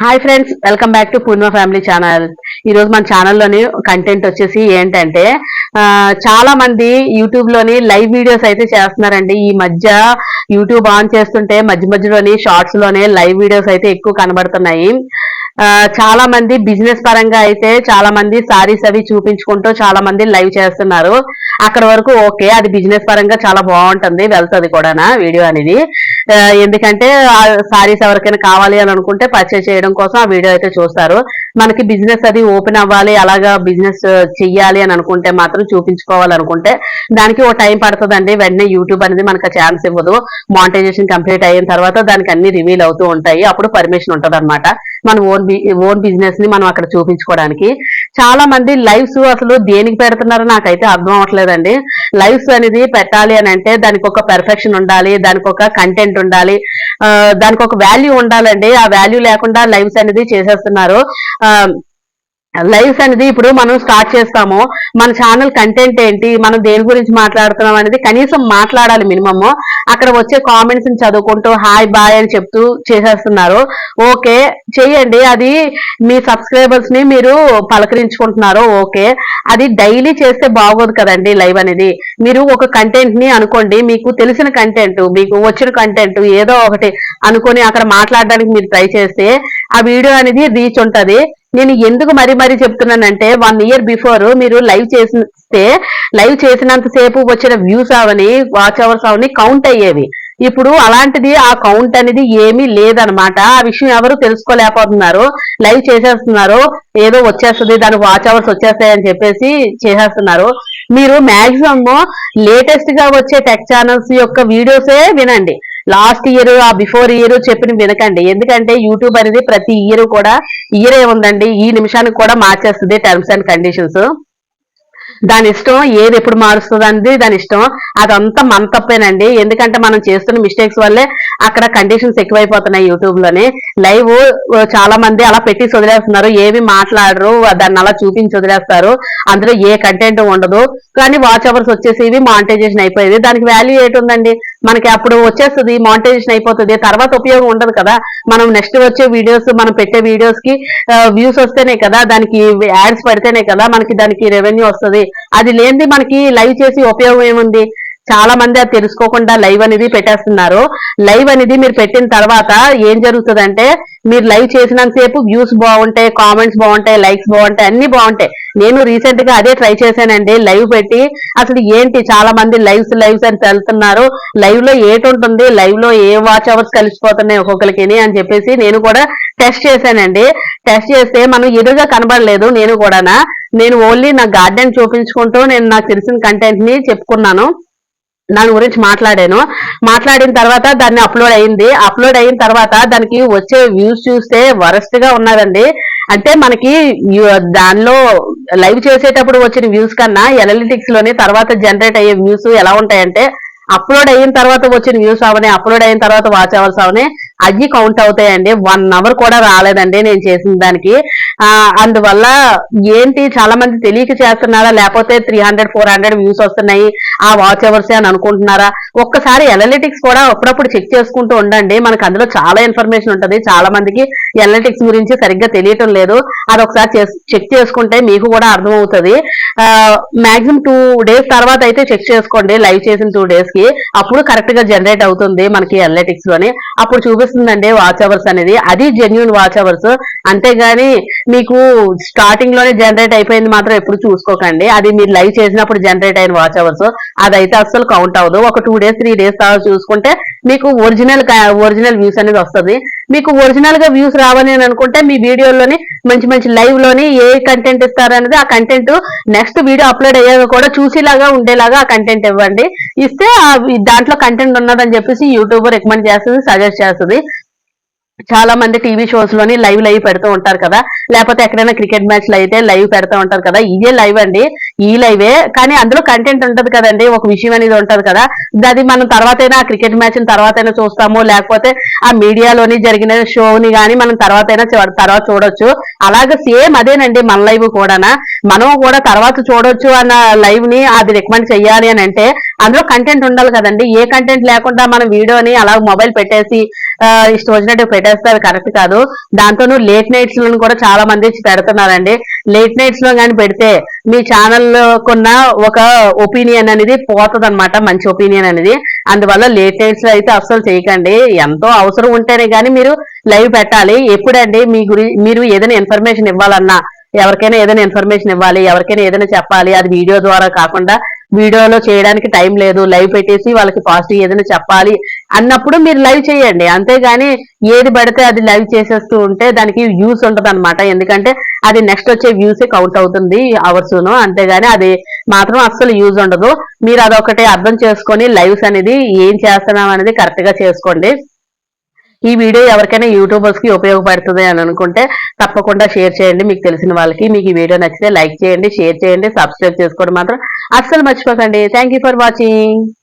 Hi friends welcome back to Purna family channel ఈ రోజు మన ఛానల్లోని కంటెంట్ వచ్చేసి ఏంటంటే ఆ, చాలా మంది యూట్యూబ్లోని లైవ్ వీడియోస్ అయితే చేస్తున్నారండి. ఈ మధ్య యూట్యూబ్ ఆన్ చేస్తుంటే మధ్య మధ్యలోని షార్ట్స్లోనే లైవ్ వీడియోస్ అయితే ఎక్కువ కనబడుతున్నాయి. ఆ, చాలా మంది బిజినెస్ పరంగా అయితే చాలా మంది సారీస్ అవి చూపించుకుంటూ చాలా మంది లైవ్ చేస్తున్నారు. అక్కడ వరకు ఓకే అది బిజినెస్ పరంగా చాలా బాగుంటుంది వెళ్తుంది కూడా వీడియో అనేది. ఎందుకంటే సారీస్ ఎవరికైనా కావాలి అని అనుకుంటే పర్చేస్ చేయడం కోసం ఆ వీడియో అయితే చూస్తారు. మనకి బిజినెస్ అది ఓపెన్ అవ్వాలి అలాగా బిజినెస్ చెయ్యాలి అని అనుకుంటే మాత్రం చూపించుకోవాలనుకుంటే దానికి ఓ టైం పడుతుందండి. వెంటనే యూట్యూబ్ అనేది మనకు ఛాన్స్ ఇవ్వదు. మానిటైజేషన్ కంప్లీట్ అయిన తర్వాత దానికి అన్ని రివీల్ అవుతూ ఉంటాయి. అప్పుడు పర్మిషన్ ఉంటుంది మన ఓన్ ఓన్ బిజినెస్ని మనం అక్కడ చూపించుకోవడానికి. చాలా మంది లైవ్స్ అసలు దేనికి పెడుతున్నారో నాకైతే అర్థం అవట్లేదండి లైవ్స్ అనేది పెట్టాలి అని అంటే దానికి ఒక పెర్ఫెక్షన్ ఉండాలి దానికి ఒక కంటెంట్ ఉండాలి ఆ, దానికి ఒక వాల్యూ ఉండాలండి. ఆ వాల్యూ లేకుండా లైవ్స్ అనేది చేసేస్తున్నారు. ఆ, లైవ్స్ అనేది ఇప్పుడు మనం స్టార్ట్ చేస్తాము. మన ఛానల్ కంటెంట్ ఏంటి? మనం దేని గురించి మాట్లాడుతున్నాం అనేది కనీసం మాట్లాడాలి మినిమమ్. అక్కడ వచ్చే కామెంట్స్ని చదువుకుంటూ హాయ్ బాయ్ అని చెప్తూ చేసేస్తున్నారు. ఓకే చెయ్యండి అది మీ సబ్స్క్రైబర్స్ని మీరు పలకరించుకుంటున్నారు. ఓకే. అది డైలీ చేస్తే బాగోదు కదండి లైవ్ అనేది. మీరు ఒక కంటెంట్ని అనుకోండి మీకు తెలిసిన కంటెంట్ మీకు వచ్చిన కంటెంట్ ఏదో ఒకటి అనుకొని అక్కడ మాట్లాడడానికి మీరు ట్రై చేస్తే ఆ వీడియో అనేది రీచ్ ఉంటది. నేను ఎందుకు మరీ మరీ చెప్తున్నానంటే వన్ ఇయర్ బిఫోర్ మీరు లైవ్ చేస్తే లైవ్ చేసినంత సేపు వచ్చిన వ్యూస్ అవని వాచ్ అవర్స్ అవని కౌంట్ అయ్యేవి. ఇప్పుడు అలాంటిది ఆ కౌంట్ అనేది ఏమీ లేదనమాట. ఆ విషయం ఎవరు తెలుసుకోలేకపోతున్నారు. లైవ్ చేసేస్తున్నారు. ఏదో వచ్చేస్తుంది దానికి వాచ్ అవర్స్ వచ్చేస్తాయి అని చెప్పేసి చేసేస్తున్నారు. మీరు మ్యాక్సిమమ్ లేటెస్ట్గా వచ్చే టెక్ ఛానల్స్ యొక్క వీడియోసే వినండి. లాస్ట్ ఇయర్ ఆ బిఫోర్ ఇయర్ చెప్పిన వినకండి. ఎందుకంటే యూట్యూబ్ అనేది ప్రతి ఇయర్ కూడా ఇయర్ ఏముందండి ఈ నిమిషానికి కూడా మార్చేస్తుంది టర్మ్స్ అండ్ కండిషన్స్ దాని ఇష్టం ఏది ఎప్పుడు మారుస్తుంది అనేది దాని ఇష్టం. అదంతా మన తప్పేనండి. ఎందుకంటే మనం చేస్తున్న మిస్టేక్స్ వల్లే అక్కడ కండిషన్స్ ఎక్కువైపోతున్నాయి యూట్యూబ్లోనే లైవ్ చాలా మంది అలా పెట్టి వదిలేస్తున్నారు ఏమి మాట్లాడరు దాన్ని అలా చూపించి వదిలేస్తారు. అందులో ఏ కంటెంట్ ఉండదు. కానీ వాచ్ అవర్స్ వచ్చేసి ఇవి మానిటైజేషన్ అయిపోయేది. దానికి వాల్యూ ఏంటుందండి? మనకి అప్పుడు వచ్చేస్తుంది మానిటైజేషన్ అయిపోతుంది. తర్వాత ఉపయోగం ఉండదు కదా. మనం నెక్స్ట్ వచ్చే వీడియోస్ మనం పెట్టే వీడియోస్కి వ్యూస్ వస్తేనే కదా దానికి యాడ్స్ పడితేనే కదా మనకి దానికి రెవెన్యూ వస్తుంది. అది లేనిది మనకి లైవ్ చేసి ఉపయోగం ఏముంది? చాలా మంది అది తెలుసుకోకుండా లైవ్ అనేది పెట్టేస్తున్నారు. లైవ్ అనేది మీరు పెట్టిన తర్వాత ఏం జరుగుతుందంటే మీరు లైవ్ చేసినంత సేపు వ్యూస్ బాగుంటాయి కామెంట్స్ బాగుంటాయి లైక్స్ బాగుంటాయి అన్ని బాగుంటాయి. నేను రీసెంట్గా అదే ట్రై చేశానండి లైవ్ పెట్టి. అసలు ఏంటి చాలా మంది లైవ్స్ లైవ్స్ అని వెళ్తున్నారు లైవ్లో ఏటి ఉంటుంది? లైవ్లో ఏ వాచ్ అవర్స్ కలిసిపోతున్నాయి ఒక్కొక్కరికి అని చెప్పేసి నేను కూడా టెస్ట్ చేశానండి. టెస్ట్ చేస్తే మనం ఎదురుగా కనబడలేదు నేను కూడానా. నేను ఓన్లీ నా గార్డెన్ చూపించుకుంటూ నేను నాకు తెలిసిన కంటెంట్ని చెప్పుకున్నాను. దాని గురించి మాట్లాడాను. మాట్లాడిన తర్వాత దాన్ని అప్లోడ్ అయింది. అప్లోడ్ అయిన తర్వాత దానికి వచ్చే వ్యూస్ చూస్తే వరస్ట్గా ఉన్నదండి అంటే మనకి దానిలో లైవ్ చేసేటప్పుడు వచ్చిన వ్యూస్ కన్నా ఎనలిటిక్స్లోని తర్వాత జనరేట్ అయ్యే వ్యూస్ ఎలా ఉంటాయంటే అప్లోడ్ అయిన తర్వాత వచ్చిన వ్యూస్ అవని అప్లోడ్ అయిన తర్వాత వాచ్ అవర్స్ అవని అవి కౌంట్ అవుతాయండి. వన్ అవర్ కూడా రాలేదండి నేను చేసిన దానికి. అందువల్ల ఏంటి చాలా మంది తెలియక చేస్తున్నారా? లేకపోతే three hundred four hundred views వస్తున్నాయి. ఆ వాచ్ అవర్స్ అని అనుకుంటున్నారా? ఒక్కసారి ఎనలిటిక్స్ కూడా అప్పుడప్పుడు చెక్ చేసుకుంటూ ఉండండి. మనకు అందులో చాలా ఇన్ఫర్మేషన్ ఉంటుంది. చాలా మందికి ఎనలిటిక్స్ గురించి సరిగ్గా తెలియటం లేదు. అది ఒకసారి చెక్ చేసుకుంటే మీకు కూడా అర్థమవుతుంది. మాక్సిమం టూ డేస్ తర్వాత అయితే చెక్ చేసుకోండి. లైవ్ చేసిన టూ డేస్కి. అప్పుడు కరెక్ట్గా జనరేట్ అవుతుంది మనకి ఎనలిటిక్స్లోని. అప్పుడు వచ్చేస్తుందండి వాచ్ అవర్స్ అనేది. అది జెన్యున్ వాచ్ అవర్స్ అంతేగాని మీకు స్టార్టింగ్లోనే జనరేట్ అయిపోయింది మాత్రం ఎప్పుడు చూసుకోకండి. అది మీరు లైవ్ చేసినప్పుడు జనరేట్ అయిన వాచ్ అవర్స్ అదైతే అస్సలు కౌంట్ అవ్వదు. ఒక టూ డేస్ త్రీ డేస్ తర్వాత చూసుకుంటే మీకు ఒరిజినల్ ఒరిజినల్ వ్యూస్ అనేది వస్తుంది. మీకు ఒరిజినల్గా వ్యూస్ రావాలి అని అనుకుంటే మీ వీడియోలోని మంచి మంచి లైవ్లోని ఏ కంటెంట్ ఇస్తారు అనేది ఆ కంటెంట్ నెక్స్ట్ వీడియో అప్లోడ్ అయ్యాక కూడా చూసేలాగా ఉండేలాగా ఆ కంటెంట్ ఇవ్వండి. ఇస్తే ఆ దాంట్లో కంటెంట్ ఉన్నదని చెప్పేసి యూట్యూబ్ రికమెండ్ చేస్తుంది సజెస్ట్ చేస్తుంది. చాలా మంది టీవీ షోస్లోని లైవ్ లైవ్ పెడుతూ ఉంటారు కదా. లేకపోతే ఎక్కడైనా క్రికెట్ మ్యాచ్లు అయితే లైవ్ పెడుతూ ఉంటారు కదా. ఇదే లైవ్ అండి. ఈ లైవే కానీ అందులో కంటెంట్ ఉంటది కదండి ఒక విషయం అనేది ఉంటది కదా. అది మనం తర్వాతైనా క్రికెట్ మ్యాచ్ తర్వాతైనా చూస్తాము లేకపోతే ఆ మీడియాలోని జరిగిన షోని కానీ మనం తర్వాతైనా తర్వాత చూడొచ్చు. అలాగే సేమ్ అదేనండి మన లైవ్ కూడానా. మనం కూడా తర్వాత చూడొచ్చు అన్న లైవ్ని అది రికమెండ్ చెయ్యాలి అని అంటే అందులో కంటెంట్ ఉండాలి కదండి. ఏ కంటెంట్ లేకుండా మనం వీడియోని అలా మొబైల్ పెట్టేసి ఇష్టం వచ్చినట్టు పెట్టేస్తే అది కరెక్ట్ కాదు. దాంతోనూ లేట్ నైట్స్లో కూడా చాలా మంది పెడుతున్నారండి. లేట్ నైట్స్లో కానీ పెడితే మీ ఛానల్ కొన్న ఒక ఒపీనియన్ అనేది పోతుంది మంచి ఒపీనియన్ అనేది. అందువల్ల లేట్ నైట్స్లో అయితే అస్సలు చేయకండి. ఎంతో అవసరం ఉంటేనే కానీ మీరు లైవ్ పెట్టాలి. ఎప్పుడండి మీ గురి మీరు ఏదైనా ఇన్ఫర్మేషన్ ఇవ్వాలన్నా ఎవరికైనా ఏదైనా ఇన్ఫర్మేషన్ ఇవ్వాలి ఎవరికైనా ఏదైనా చెప్పాలి అది వీడియో ద్వారా కాకుండా వీడియోలో చేయడానికి టైం లేదు లైవ్ పెట్టేసి వాళ్ళకి పాజిటివ్ ఏదైనా చెప్పాలి అన్నప్పుడు మీరు లైవ్ చేయండి. అంతేగాని ఏది పడితే అది లైవ్ చేసేస్తూ ఉంటే దానికి వ్యూస్ ఉంటది ఎందుకంటే అది నెక్స్ట్ వచ్చే వ్యూసే కౌంట్ అవుతుంది అవర్స్ను అంతేగాని అది మాత్రం అస్సలు యూజ్ ఉండదు. మీరు అదొకటి అర్థం చేసుకొని లైవ్స్ అనేది ఏం చేస్తున్నాం అనేది కరెక్ట్గా చేసుకోండి. ఈ వీడియో ఎవరికైనా యూట్యూబర్స్కి ఉపయోగపడుతుంది అని అనుకుంటే తప్పకుండా షేర్ చేయండి. మీకు తెలిసిన వాళ్ళకి మీకు ఈ వీడియో నచ్చితే లైక్ చేయండి షేర్ చేయండి సబ్స్క్రైబ్ చేసుకోవడం మాత్రం అస్సలు మర్చిపోకండి. Thank for watching